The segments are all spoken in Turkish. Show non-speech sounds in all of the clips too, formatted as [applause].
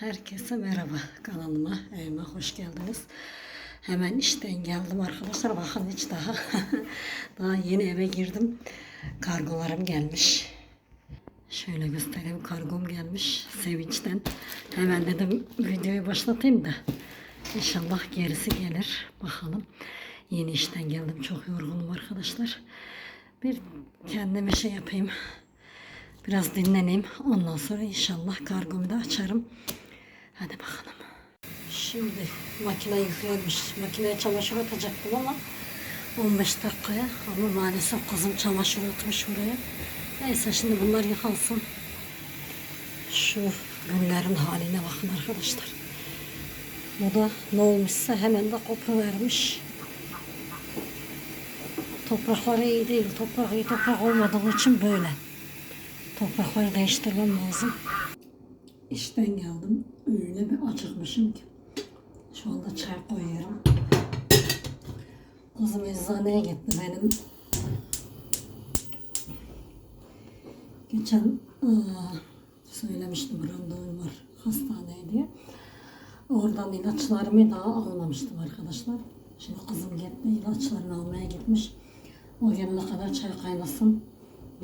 Herkese merhaba kanalıma, evime hoş geldiniz. Hemen işten geldim arkadaşlar. Bakın hiç daha [laughs] daha yeni eve girdim. Kargolarım gelmiş. Şöyle göstereyim kargom gelmiş sevinçten. Hemen dedim videoyu başlatayım da inşallah gerisi gelir. Bakalım. Yeni işten geldim. Çok yorgunum arkadaşlar. Bir kendime şey yapayım. Biraz dinleneyim. Ondan sonra inşallah kargomu da açarım. Hadi bakalım. Şimdi makine yıkıyormuş. Makineye çamaşır atacaktım ama 15 dakikaya ama maalesef kızım çamaşır atmış buraya. Neyse şimdi bunlar yıkansın. Şu günlerin haline bakın arkadaşlar. Bu da ne olmuşsa hemen de kopu vermiş. Toprakları iyi değil. Toprak iyi toprak olmadığı için böyle. Toprakları değiştirmem lazım. İşten geldim. Öyle bir acıkmışım ki. Şu anda çay koyuyorum. Kızım eczaneye gitti benim. Geçen aa, söylemiştim randevum var hastaneye diye. Oradan ilaçlarımı daha almamıştım arkadaşlar. Şimdi kızım gitti ilaçlarını almaya gitmiş. O gelene kadar çay kaynasın.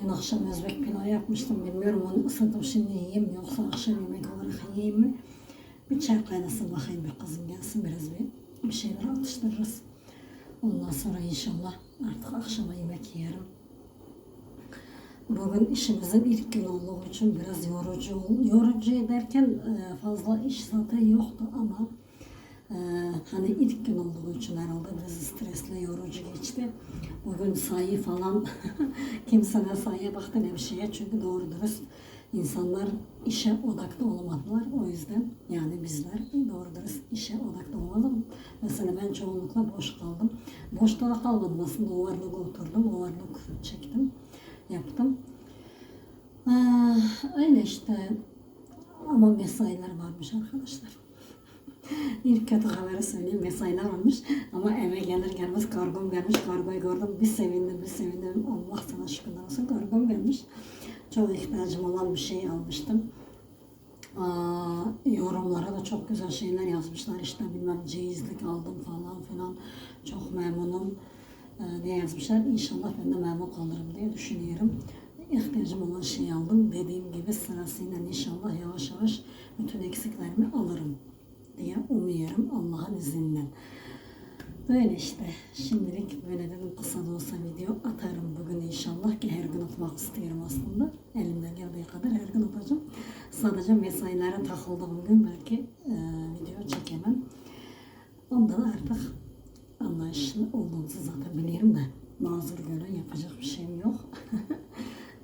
Dün akşam Özbek pilavı yapmıştım. Bilmiyorum onu ısıtıp şimdi yiyeyim mi yoksa akşam yemek olarak yiyeyim mi? Bir çay kaynasın bakayım bir kızım gelsin biraz bir, bir şeyler atıştırırız. Ondan sonra inşallah artık akşama yemek yerim. Bugün işimizin ilk günü olduğu için biraz yorucu. Yorucu derken e, fazla iş zaten yoktu ama e, hani ilk gün olduğu için herhalde biraz stresli, yorucu geçti. Bugün sayı falan [laughs] kimse ne sayıya baktı ne bir şeye çünkü doğru dürüst insanlar işe odaklı olamadılar. O yüzden yani bizler doğru dürüst işe odaklı olmadım. Mesela ben çoğunlukla boş kaldım. Boşta da kalmadım aslında overlock oturdum, overlock çektim, yaptım. Aa, öyle işte ama mesailer varmış arkadaşlar. İlk kötü haberi söyleyeyim mesailer varmış ama eve gelir gelmez kargom gelmiş kargoyu gördüm bir sevindim bir sevindim. Allah sana şükürler olsun kargom gelmiş. Çok ihtiyacım olan bir şey almıştım. Aa, yorumlara da çok güzel şeyler yazmışlar. İşte bilmem ceyizlik aldım falan filan. Çok memnunum ee, diye yazmışlar. İnşallah ben de memnun kalırım diye düşünüyorum. İhtiyacım olan şeyi aldım. Dediğim gibi sırasıyla inşallah yavaş yavaş bütün eksiklerimi alırım diye umuyorum Allah'ın izniyle. Böyle işte. Şimdilik böyle dedim kısa da olsa video atarım bugün inşallah ki her gün atmak istiyorum aslında. Elimden geldiği kadar her gün atacağım. Sadece mesailere takıldığım gün belki e, video çekemem. Ondan artık anlayışlı olduğunuzu zaten biliyorum da mazur görün yapacak bir şeyim yok. [laughs]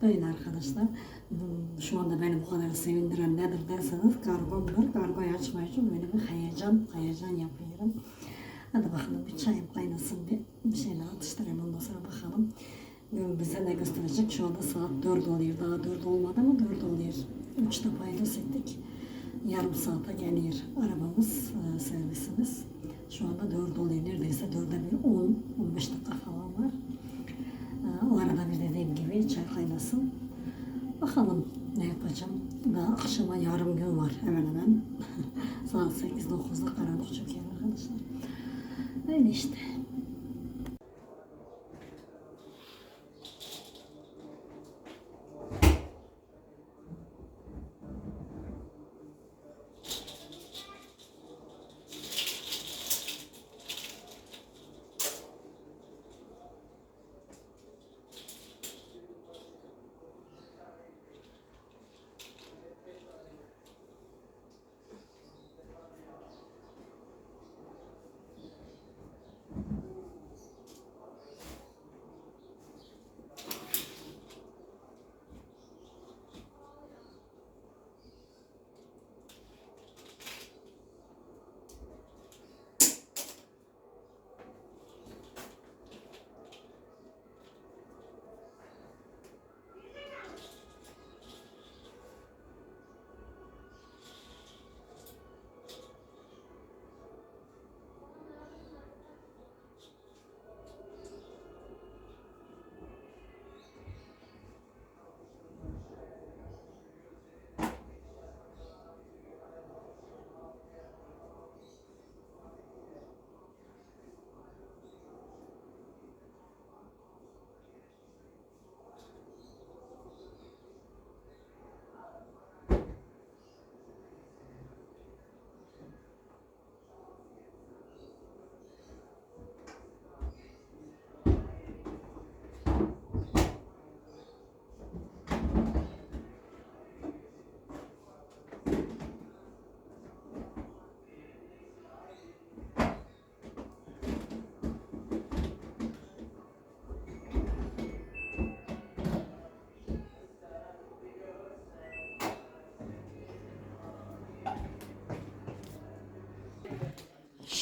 Böyle arkadaşlar. Bu- Şu anda beni bu kadar sevindiren nedir derseniz kargomdur. Kargoyu açmak için böyle bir heyecan, heyecan yapıyorum. Hadi bakalım bir çayım kaynasın bir, bir şeyler atıştırayım ondan sonra bakalım. Bize ne gösterecek? Şu anda saat 4 oluyor. Daha 4 olmadı ama 4 oluyor. 3'te paydos ettik. Yarım saate geliyor arabamız, e, servisimiz. Şu anda 4 oluyor. Neredeyse 4'e bir 10, 15 dakika falan var. O arada bir dediğim gibi çay kaynasın. Bakalım ne yapacağım. Daha akşama yarım gün var hemen hemen. [laughs] Saat 8-9'da karanlık çöküyor arkadaşlar. Öyle işte.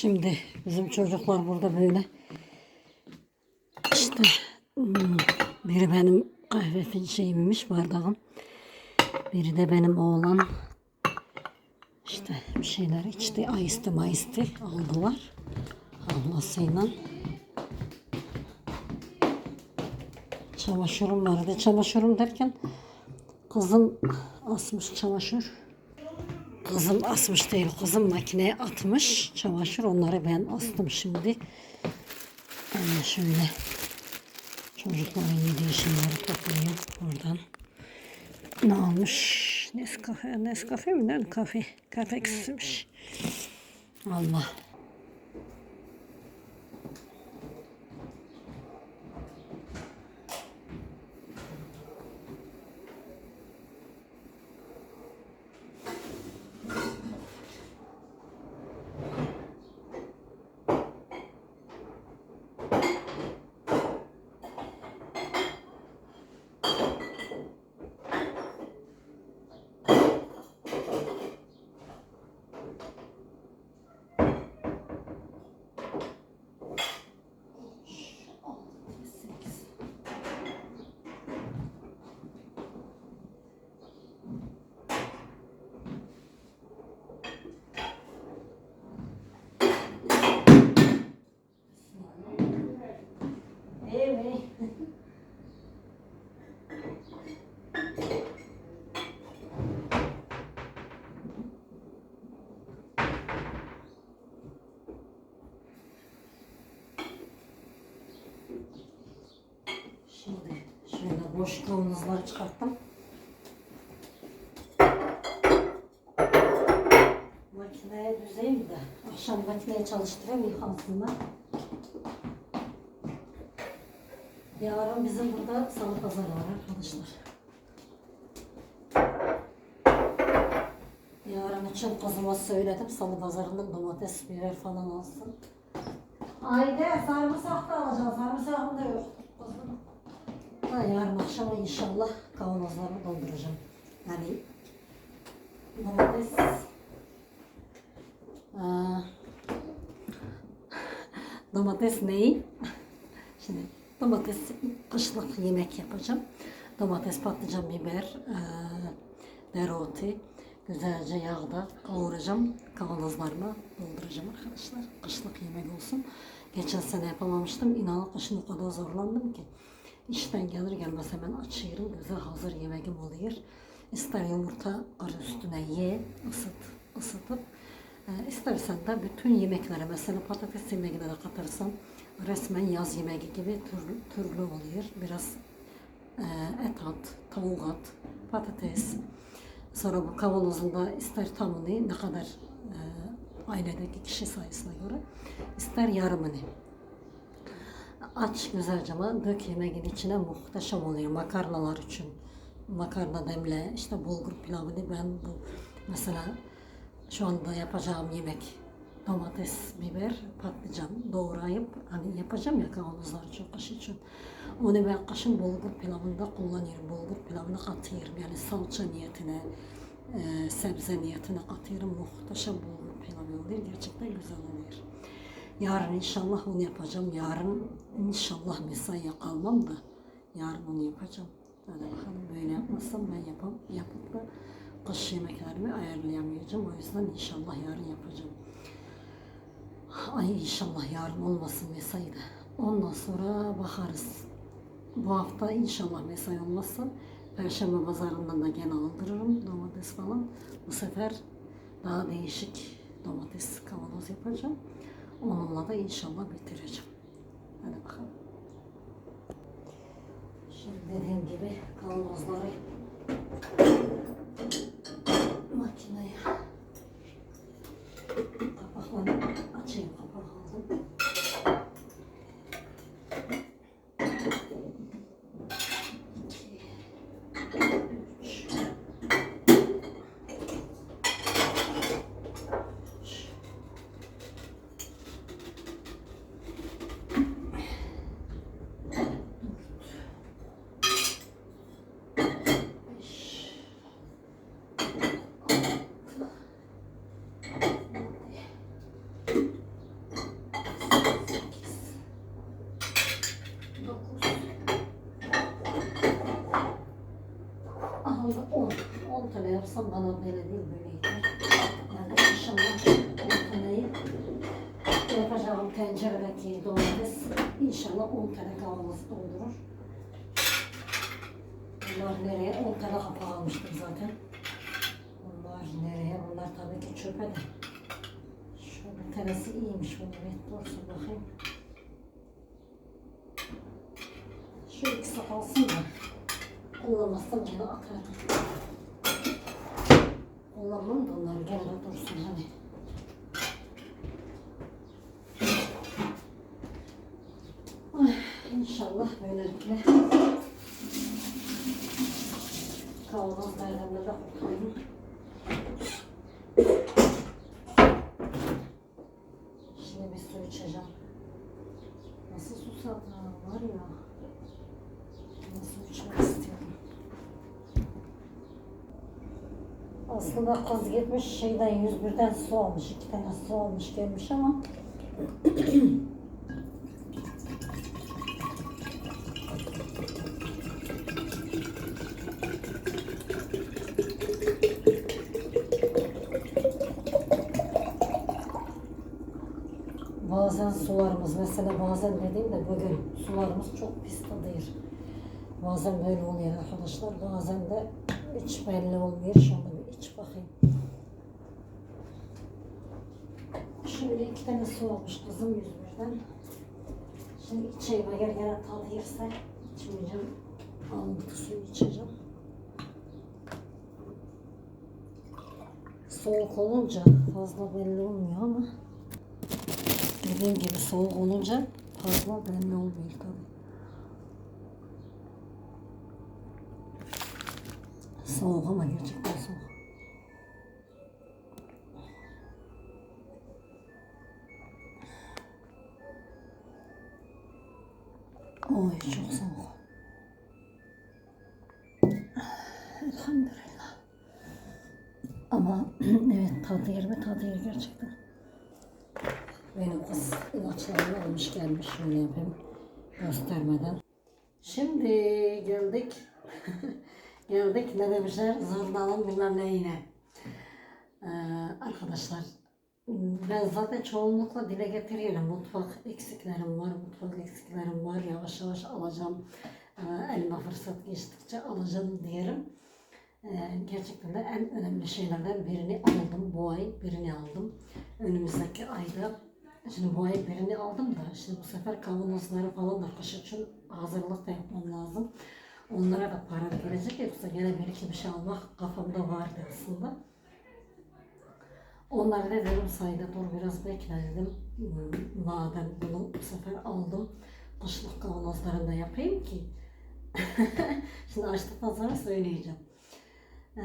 Şimdi bizim çocuklar burada böyle işte hmm, biri benim kahve fin- şeyimmiş bardağım. Biri de benim oğlan işte bir şeyler içti. Ayıstı mayıstı aldılar. Ablasıyla. Çamaşırım vardı. Çamaşırım derken kızım asmış çamaşır. Kızım asmış değil, kızım makineye atmış çamaşır. Onları ben astım şimdi. Yani şöyle çocukların yediği şeyleri toplayayım buradan. Ne almış? Nescafe, Nescafe mi? Ne? Kafe. Kafeksizmiş. Allah. Evet. Şimdi şöyle boş kavanozları çıkarttım. Makineye düzeyim de akşam makineye çalıştırayım yıkansınlar. Yarın bizim burada salı pazarı var arkadaşlar. Yarın için kızıma söyledim salı pazarından domates, biber falan alsın. Ayda sarımsak da alacağız. Sarımsakım da yok. Yarın akşama inşallah kavanozlarımı dolduracağım. Yani domates Aa, [laughs] domates neyi? [laughs] Şimdi domates kışlık yemek yapacağım. Domates, patlıcan, biber, eee dereotu güzelce yağda kavuracağım. Kavanozlarıma dolduracağım arkadaşlar. Kışlık yemek olsun. Geçen sene yapamamıştım. İnanın kışın o kadar zorlandım ki. İşten gelir gelmez hemen açıyorum. Güzel hazır yemeğim oluyor. İster yumurta kır üstüne ye, ısıt, ısıtıp e, istersen de bütün yemeklere mesela patates yemeğine de katarsan resmen yaz yemeği gibi türlü, türlü oluyor. Biraz e, et at, tavuk at, patates. Sonra bu kavanozunda ister tamını ne kadar e, ailedeki kişi sayısına göre ister yarımını. Aç güzelce ama dök yemeğin içine muhteşem oluyor makarnalar için. Makarna demle işte bulgur pilavını ben bu mesela şu anda yapacağım yemek domates, biber, patlıcan doğrayıp hani yapacağım ya kavanozlar çok kış için. Onu ben kışın bulgur pilavında kullanıyorum. Bulgur pilavını katıyorum yani salça niyetine, e, sebze niyetine katıyorum. Muhteşem bulgur pilavı oluyor. Gerçekten güzel oluyor. Yarın inşallah onu yapacağım. Yarın inşallah mesaiye kalmam da yarın onu yapacağım. Hadi bakalım böyle yapmazsam ben yapam, yapıp da kış yemeklerimi ayarlayamayacağım. O yüzden inşallah yarın yapacağım. Ay inşallah yarın olmasın mesaide. Ondan sonra bakarız. Bu hafta inşallah mesai olmazsa Perşembe pazarından da gene aldırırım domates falan. Bu sefer daha değişik domates kavanoz yapacağım. Onunla da inşallah bitireceğim. Hadi bakalım. Şimdi dediğim gibi kavanozları makineye kapakları açayım kapak yapsam bana böyle değil böyle yeter. Yani inşallah ortayı yapacağım tenceredeki domates inşallah 10 tane kavanoz doldurur. Bunlar nereye? 10 tane kapağı almıştım zaten. Bunlar nereye? Bunlar tabii ki çöpe de. Bir tanesi iyiymiş. Bunu bir dursun bakayım. Şu ikisi kalsın da. Kullanmazsam gene atarım. Kullanmam da onlar gene de dursun hani. Ay, inşallah böylelikle kavanozlardan da kurtulayım. Şimdi bir su içeceğim. Nasıl susadım var ya. Nasıl içmek istiyorum. Aslında kız gitmiş şeyden 101'den su almış. iki tane su almış gelmiş ama bazen sularımız mesela bazen dediğim de bugün sularımız çok pis tadıyor. Bazen böyle oluyor arkadaşlar. Bazen de hiç belli olmuyor. Şunu bir iç bakayım. Şöyle almış kızım 101'den. Şimdi içeyim eğer tadı yerse içmeyeceğim. Alıntı suyu içeceğim. Soğuk olunca fazla belli olmuyor ama dediğim gibi soğuk olunca fazla belli olmuyor tabii. Soğuk ama gerçekten Oy çok soğuk. Elhamdülillah. Ama [clears throat] evet tadı yer mi tadı yer gerçekten. Benim kız ilaçlarını almış gelmiş şöyle yapayım göstermeden. Şimdi geldik. [laughs] geldik ne demişler zurnanın bilmem neyine. Ee, arkadaşlar ben zaten çoğunlukla dile getiriyorum. Mutfak eksiklerim var, mutfak eksiklerim var. Yavaş yavaş alacağım. Ee, elime fırsat geçtikçe alacağım diyelim. Ee, gerçekten de en önemli şeylerden birini aldım. Bu ay birini aldım. Önümüzdeki ayda Şimdi bu ay birini aldım da şimdi bu sefer kavanozları falan da kış için hazırlık da yapmam lazım. Onlara da para verecek yoksa gene bir iki bir şey almak kafamda vardı aslında. Onları da dedim sayda dur biraz bekle dedim. Hmm, Madem bunu bu sefer aldım. Kışlık kavanozlarını da yapayım ki. [laughs] Şimdi açtıktan sonra söyleyeceğim. Ee,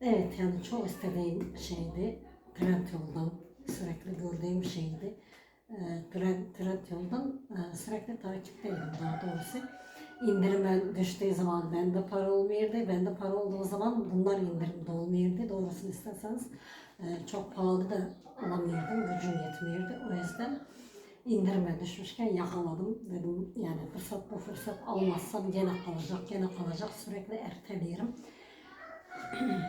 evet yani çok istediğim şeydi. Trendyol'dan sürekli gördüğüm şeydi. Ee, Trend, Trendyol'dan e, sürekli takipteydim daha doğrusu. İndirime düştüğü zaman bende para olmuyordu. Bende para olduğu zaman bunlar indirimde olmuyordu. Doğrusunu isterseniz e, çok pahalı da alamıyordum. Gücüm yetmiyordu. O yüzden indirime düşmüşken yakaladım. Dedim yani fırsat bu fırsat almazsam gene kalacak, gene kalacak. Sürekli erteliyorum. [clears throat]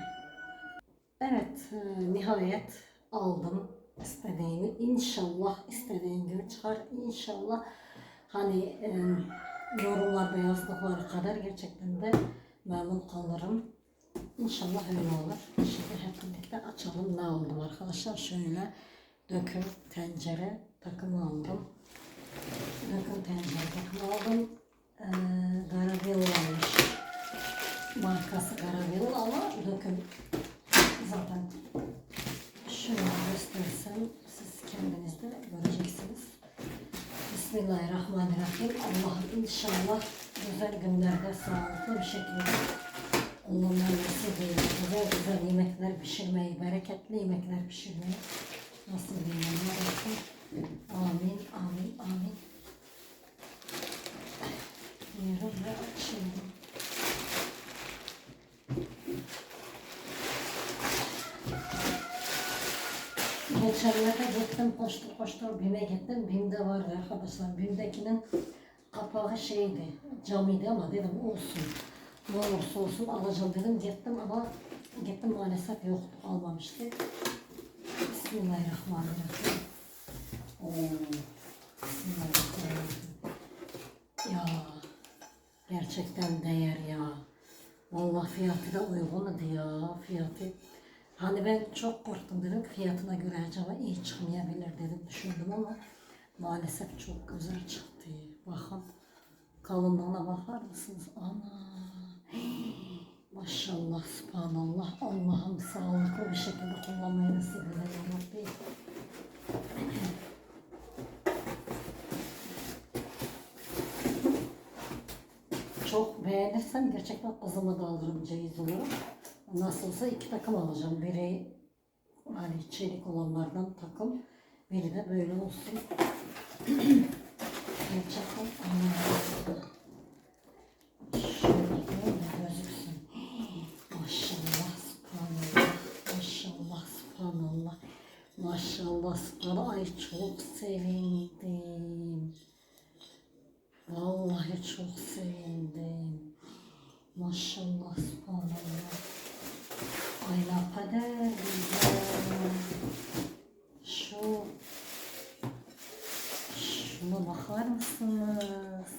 evet, e, nihayet aldım istediğimi. İnşallah istediğim gibi çıkar. İnşallah hani e, yorumlarda yazdıkları kadar gerçekten de memnun kalırım. İnşallah öyle olur. Şimdi hep birlikte açalım ne aldım arkadaşlar. Şöyle döküm tencere takımı aldım. Döküm tencere takımı aldım. Ee, Garavil almış. Markası Garavil ama döküm zaten şöyle göstersem siz kendiniz de göreceksiniz. Bismillahirrahmanirrahim. Allah inşallah güzel günlerde sağlıklı bir şekilde kullanmayı nasip eylesin. Güzel güzel yemekler pişirmeyi, bereketli yemekler pişirmeyi nasip eylesin. Amin, amin, amin. Diyorum ve açıyorum. Geçenlerde koştur koştur BİM'e gittim. BİM'de vardı arkadaşlar. BİM'dekinin kapağı şeydi, camıydı ama dedim olsun. Ne olursa olsun alacağım dedim gittim ama gittim maalesef yoktu almamıştı. Bismillahirrahmanirrahim. Oo. Bismillahirrahmanirrahim. Ya gerçekten değer ya. Vallahi fiyatı da uygundu ya fiyatı. Hani ben çok korktum dedim fiyatına göre acaba iyi çıkmayabilir dedim düşündüm ama maalesef çok güzel çıktı. Bakın kalınlığına bakar mısınız? Ana. [gasps] Maşallah, subhanallah. Allah'ım sağlıklı bir şekilde kullanmayı nasip Rabbi. Çok beğenirsem gerçekten kızımı da alırım ceyiz olarak. Nasılsa iki takım alacağım. Biri hani çelik olanlardan takım. Biri de böyle olsun. [clears throat] Gözüksün. Maşallah, subhanallah. Maşallah, subhanallah. Maşallah, subhanallah. Ay çok sevindim. Vallahi çok sevindim. Maşallah, subhanallah. Ay ne kadar güzel. Şu, şuna bakar mısınız?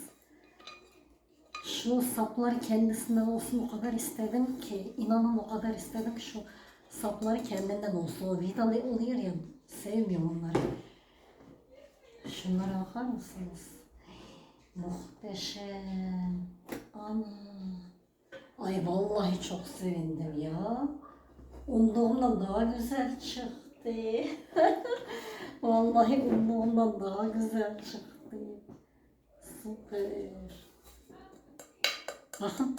Şu sapları kendisinden olsun o kadar istedim ki, inanın o kadar istedim ki şu sapları kendinden olsun. O vidalı oluyor ya, sevmiyorum onları. Şunlara bakar mısınız? Muhteşem. Ana. Ay vallahi çok sevindim ya. Umduğumdan daha güzel çıktı. [laughs] vallahi umduğumdan daha güzel çıktı. Süper. Bakın.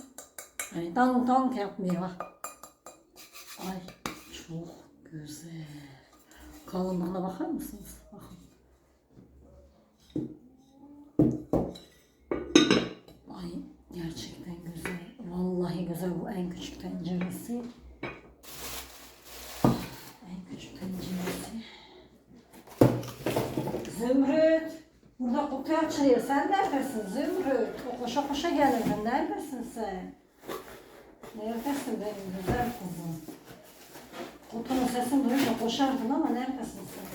Hani dank yapmıyor. Ay çok güzel. Kalınlığına bakar mısınız? Bakın. Ay güzel. Vallahi güzel bu en küçük tenceresi. En küçük tenceresi. Zümrüt. Burada kutu açılıyor. Sen neredesin Zümrüt? O koşa koşa gelirdin. Neredesin sen? Neredesin benim güzel kızım? Kutunun sesini duyunca koşardın ama neredesin sen?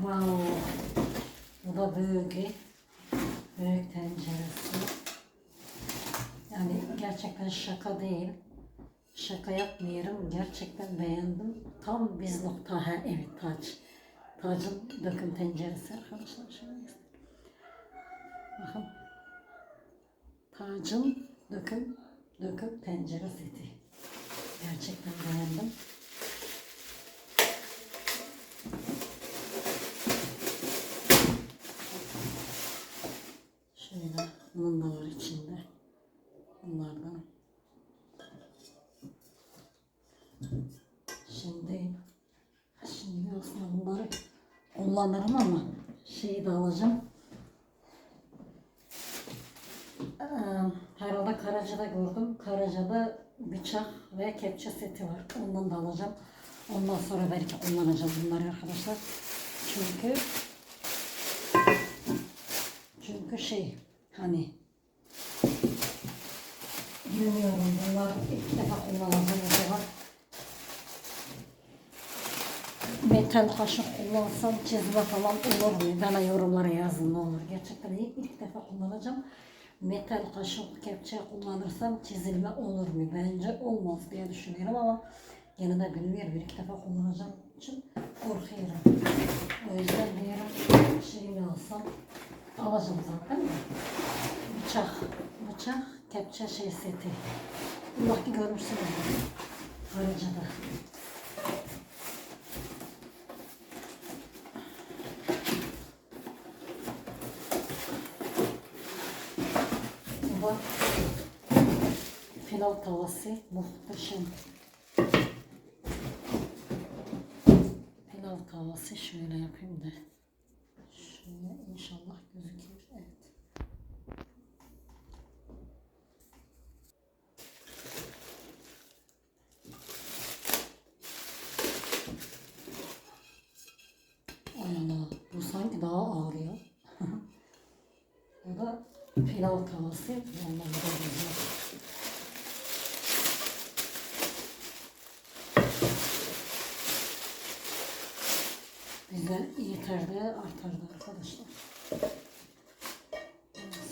Wow. Bu da büyük. Büyük tenceresi. Yani gerçekten şaka değil. Şaka yapmıyorum. Gerçekten beğendim. Tam biz nokta. Ha, evet taç. Tacın döküm tenceresi arkadaşlar. Şöyle. Bakın. Tacın döküm döküm tencere seti. Gerçekten beğendim. Şöyle bunun da var içinde. Bunlardan. Şimdi şimdi aslında bunları kullanırım ama şeyi de alacağım. Ee, herhalde Karaca'da gördüm. Karaca'da bıçak ve kepçe seti var. Ondan da alacağım. Ondan sonra belki kullanacağım bunları arkadaşlar. Çünkü çünkü şey hani bilmiyorum bunlar ilk defa kullanacağım. Metal kaşık kullansam çizme falan olur mu? Bana yorumlara yazın ne olur. Gerçekten ilk, ilk defa kullanacağım. Metal kaşık kepçe kullanırsam çizilme olur mu? Bence olmaz diye düşünüyorum ama yine de bilmiyorum. İki defa kullanacağım için korkuyorum. O yüzden diyorum şeyimi alsam alacağım zaten de. Bıçak, bıçak, kepçe şey seti. Allah ki görmüşsünüz. Karıcada. Bu da pilav tavası muhteşem. Pilav tavası şöyle yapayım da. Şöyle inşallah gözüküyor. Evet. Ay Allah, bu sanki daha ağır ya. [laughs] pilav tavası. Vallahi bu da güzel. Bize yeter de artar da arkadaşlar.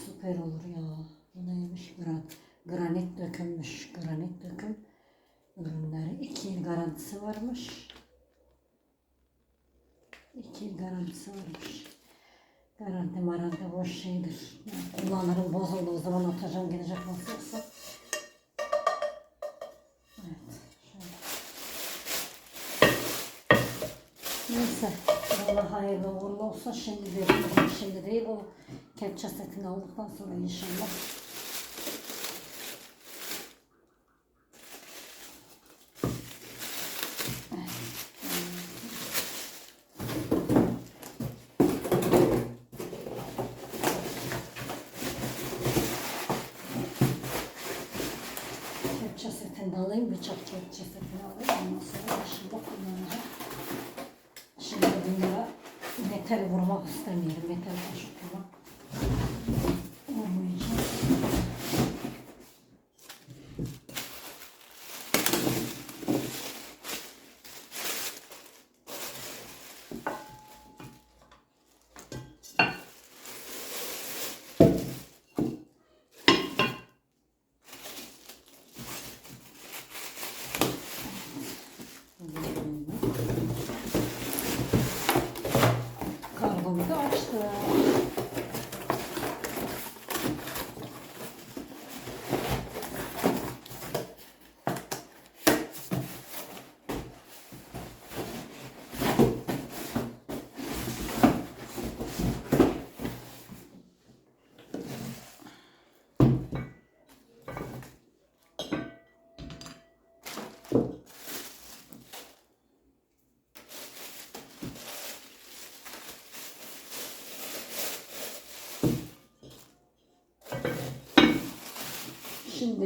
Süper olur ya. Bu neymiş? Gran, granit dökülmüş. Granit döküm ürünleri. İki yıl garantisi varmış. İki yıl garantisi varmış. Garanti maranti boş şeydir. Yani kullanırım bozulduğu zaman atacağım gelecek nasıl olsa. Evet. Şöyle. Neyse. Allah hayırlı uğurlu olsa şimdi değil. Şimdi değil o kepçe setini aldıktan sonra inşallah. Kepçe setini de alayım, bıçak kepçe setini alayım. Ondan sonra inşallah kullanacağım. Şimdi bunlara metal vurmak istemiyorum. Metal taş vurmak. Olmayacak. Kargomu da açtım.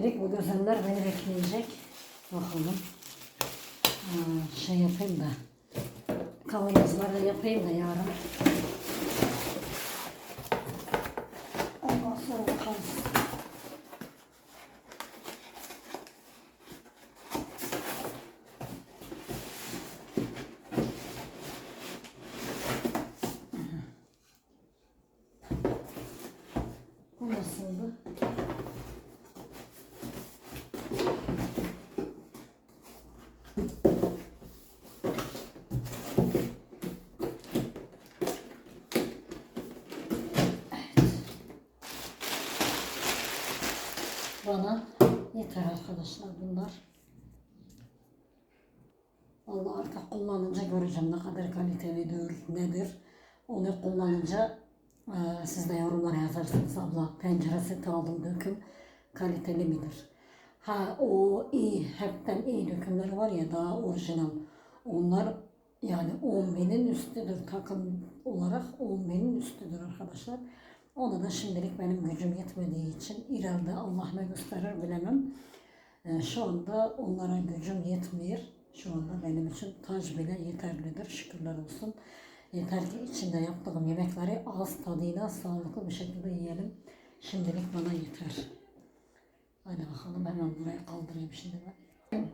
Şimdilik bu gözlemler beni bekleyecek. Bakalım. Aa, şey yapayım da. Kavanozları yapayım da yarın. Ondan sonra bakarız. Bu nasıldı? Bana yeter arkadaşlar bunlar. Allah artık kullanınca göreceğim ne kadar kalitelidir, nedir. Onu kullanınca e, siz de yorumlara yazarsınız abla pencere seti aldım döküm kaliteli midir? Ha o iyi, hepten iyi dökümleri var ya daha orijinal. Onlar yani 10 binin üstüdür takım olarak 10 binin üstüdür arkadaşlar. Ona da şimdilik benim gücüm yetmediği için ileride Allah ne gösterir bilemem. Ee, şu anda onlara gücüm yetmiyor. Şu anda benim için tac bile yeterlidir. Şükürler olsun. Yeter ki içinde yaptığım yemekleri ağız tadıyla sağlıklı bir şekilde yiyelim. Şimdilik bana yeter. Hadi bakalım hemen buraya kaldırayım şimdi ben.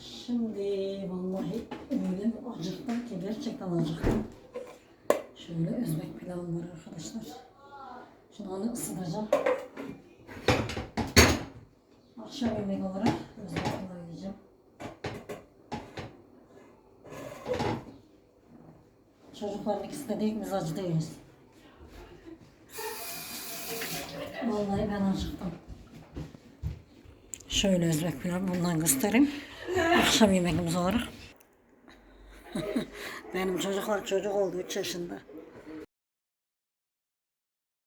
Şimdi vallahi öyle bir acıktım ki gerçekten acıktım. Şöyle Özbek pilavım var arkadaşlar. Şimdi onu ısıtacağım. Akşam yemeği olarak Özbek pilavı yiyeceğim. Çocukların ikisi de değil mizacı değiliz. Vallahi ben acıktım. Şöyle Özbek pilavı bundan göstereyim. Akşam yemeğimiz olarak. [laughs] Benim çocuklar çocuk oldu 3 yaşında.